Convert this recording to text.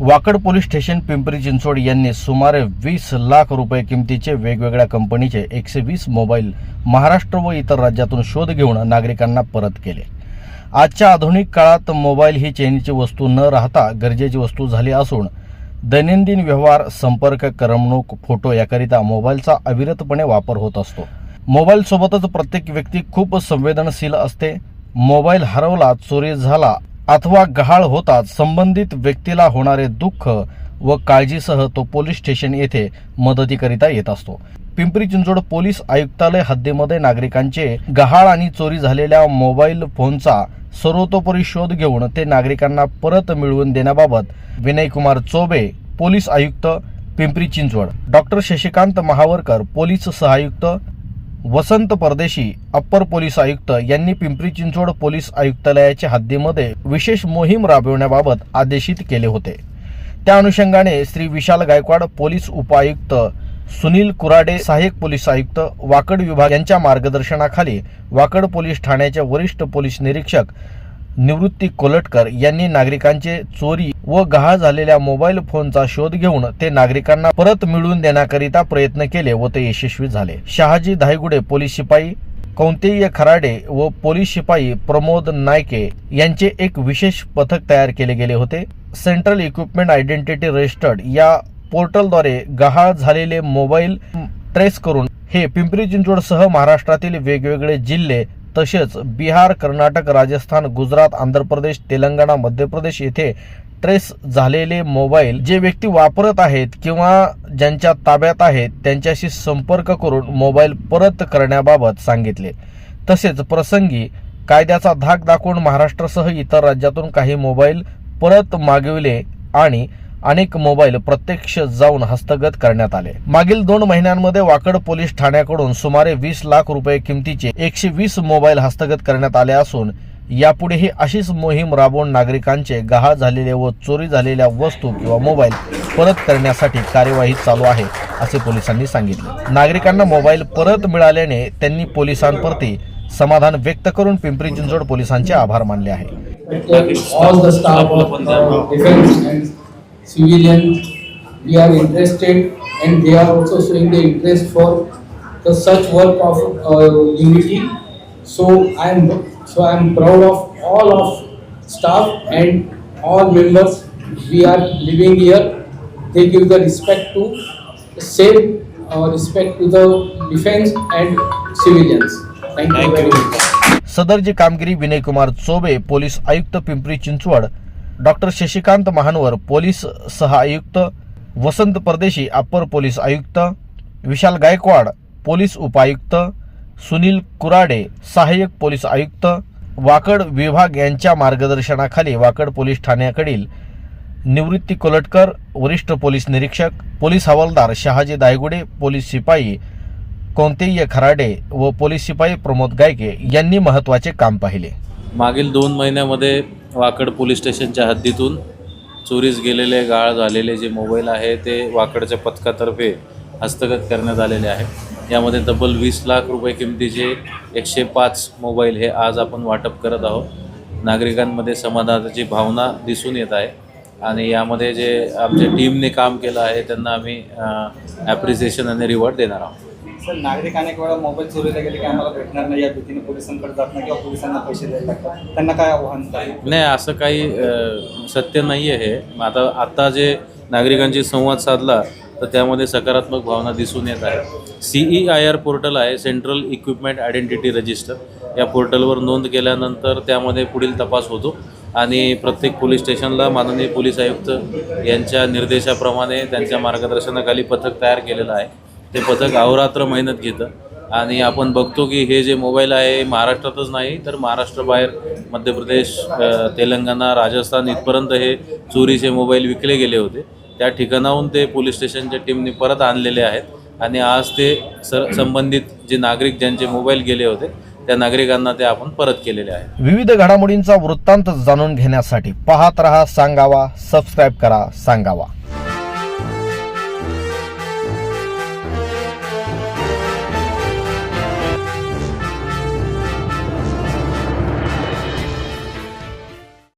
Wakad police station Pimpri Chinchwad यांनी सुमारे वीस लाख रुपये किमतीचे वेगवेगळ्या कंपनीचे एकशे वीस मोबाईल महाराष्ट्र व इतर राज्यातून शोध घेऊन नागरिकांना परत केले. आजच्या आधुनिक काळात मोबाईल ही चैनीची वस्तू न राहता गरजेची वस्तू झाली असून दैनंदिन व्यवहार संपर्क करमणूक फोटो याकरिता मोबाईलचा अविरतपणे वापर होत असतो. मोबाईल सोबतच प्रत्येक व्यक्ती खूप संवेदनशील असते. मोबाईल हरवला चोरी झाला अथवा गहाळ होताच संबंधित व्यक्तीला होणारे दुःख व काळजीसह तो पोलीस स्टेशन येथे मदतीकरिता येत असतो. पिंपरी चिंचवड पोलीस आयुक्तालय हद्दीमध्ये नागरिकांचे गहाळ आणि चोरी झालेल्या मोबाईल फोनचा सर्वतोपरी शोध घेऊन ते नागरिकांना परत मिळवून देण्याबाबत विनयकुमार चोबे पोलीस आयुक्त पिंपरी चिंचवड. डॉक्टर शशिकांत महावरकर पोलीस सहायुक्त वसंत परदेशी अप्पर पोलीस आयुक्त यांनी पिंपरी चिंचवड पोलीस आयुक्तालयाच्या हद्दीमध्ये विशेष मोहीम राबविण्याबाबत आदेशित केले होते. त्या अनुषंगाने श्री विशाल गायकवाड पोलीस उपायुक्त सुनील कुराडे सहाय्यक पोलीस आयुक्त वाकड विभाग यांच्या मार्गदर्शनाखाली वाकड पोलीस ठाण्याचे वरिष्ठ पोलीस निरीक्षक निवृत्ती कोलटकर यांनी नागरिकांचे चोरी व गहाळ झालेल्या मोबाईल फोनचा शोध घेऊन ते नागरिकांना परत मिळवून देण्याकरिता प्रयत्न केले व ते यशस्वी झाले. शहाजी धायगुडे पोलीस शिपाई कौंतेय खराडे व पोलीस शिपाई प्रमोद नायके यांचे एक विशेष पथक तयार केले गेले होते. सेंट्रल इक्विपमेंट आयडेंटिटी रजिस्टर्ड या पोर्टलद्वारे गहाळ झालेले मोबाईल ट्रेस करून हे पिंपरी चिंचवडसह महाराष्ट्रातील वेगवेगळे जिल्हे तसेच बिहार कर्नाटक राजस्थान गुजरात आंध्र प्रदेश तेलंगणा मध्य प्रदेश येथे ट्रेस झालेले मोबाईल जे व्यक्ती वापरत आहेत किंवा ज्यांच्या ताब्यात आहेत त्यांच्याशी संपर्क करून मोबाईल परत करण्याबाबत सांगितले. तसेच प्रसंगी कायद्याचा धाक दाखवून महाराष्ट्रासह इतर राज्यातून काही मोबाईल परत मागविले आणि अनेक मोबाईल प्रत्यक्ष जाऊन हस्तगत करण्यात आले. मागील दोन महिन्यांमध्ये वाकड पोलीस ठाण्याकडून सुमारे वीस लाख रुपये किमतीचे एकशे वीस मोबाईल हस्तगत करण्यात आले असून यापुढेही अशीच मोहीम राबवून नागरिकांचे गहाळ झालेले व चोरी झालेल्या वस्तू किंवा मोबाईल परत करण्यासाठी कार्यवाही चालू आहे असे पोलिसांनी सांगितले. नागरिकांना मोबाईल परत मिळाल्याने त्यांनी पोलिसांप्रती समाधान व्यक्त करून पिंपरी चिंचवड पोलिसांचे आभार मानले आहे. all the staff of uh, defense and civilian, we are interested and they are also showing the interest for the such work of uh, unity. So I am, so I am proud of all of staff and all members. We are living here. They give the respect to same uh, respect to the defense and civilians. Thank you very much. सदरची कामगिरी विनयकुमार चोबे police आयुक्त Pimpri Chinchwad doctor Shashikant Mahanwar police सहआयुक्त Vasant Pardeshi upper police आयुक्त विशाल Gaikwad police उपायुक्त सुनील कुराडे सहाय्यक police आयुक्त वाकड विभाग यांच्या मार्गदर्शनाखाली वाकड पोलीस ठाण्याकडील निवृत्ती कोलटकर वरिष्ठ पोलीस निरीक्षक पोलीस हवालदार शहाजी दायगुडे पोलीस शिपाई कोणतेय खराडे व पोलीस शिपाई प्रमोद गायके यांनी महत्त्वाचे काम पाहिले. मागील दोन महिन्यामध्ये वाकड पोलीस स्टेशनच्या हद्दीतून चोरीस गेलेले गाळ झालेले जे मोबाईल आहे ते वाकडच्या पथकातर्फे हस्तगत करण्यात आलेले आहे. यामध्ये तब्बल वीस लाख रुपये किमतीचे एकशे पाच मोबाईल हे आज आपण वाटप करत आहोत. नागरिकांमध्ये समाधानाची भावना दिसून येत आहे आणि यामध्ये जे आमच्या टीमने काम केलं आहे त्यांना आम्ही ॲप्रिसिएशन आणि रिवॉर्ड देणार आहोत. सर नागरिकाने केवळ मोबाईल चोरीला गेले की आम्हाला भेटणार नाही या भीतीने पोलिसांकडे जात नाही किंवा पोलिसांना पैसे द्यायला लागतात. त्यांना काय आव्हान नाही असं काही अ, सत्य नाही आहे हे. आता आत्ता जे नागरिकांशी संवाद साधला तर त्यामध्ये सकारात्मक भावना दिसून येत आहे. C E I R portal आहे सेंट्रल इक्विपमेंट आयडेंटिटी रजिस्टर या पोर्टलवर नोंद केल्यानंतर त्यामध्ये पुढील तपास होतो. आणि प्रत्येक पोलीस स्टेशनला माननीय पोलीस आयुक्त यांच्या निर्देशाप्रमाणे त्यांच्या मार्गदर्शनाखाली पथक तयार केलेलं आहे. ते पथक अहोरात्र मेहनत घेतं. आणि आपण बघतो की हे जे मोबाईल आहे महाराष्ट्रातच नाही तर महाराष्ट्राबाहेर मध्य प्रदेश तेलंगणा राजस्थान इथपर्यंत हे चोरीचे मोबाईल विकले गेले होते. त्या ठिकाणाहून ते पोलीस स्टेशनच्या टीमने परत आणलेले आहेत. आणि आज ते सर संबंधित जे नागरिक ज्यांचे मोबाईल गेले होते त्या नागरिकांना ते आपण परत केलेले आहेत. विविध घडामोडींचा वृत्तांत जाणून घेण्यासाठी पाहत रहा सांगावा सबस्क्राईब करा सांगावा.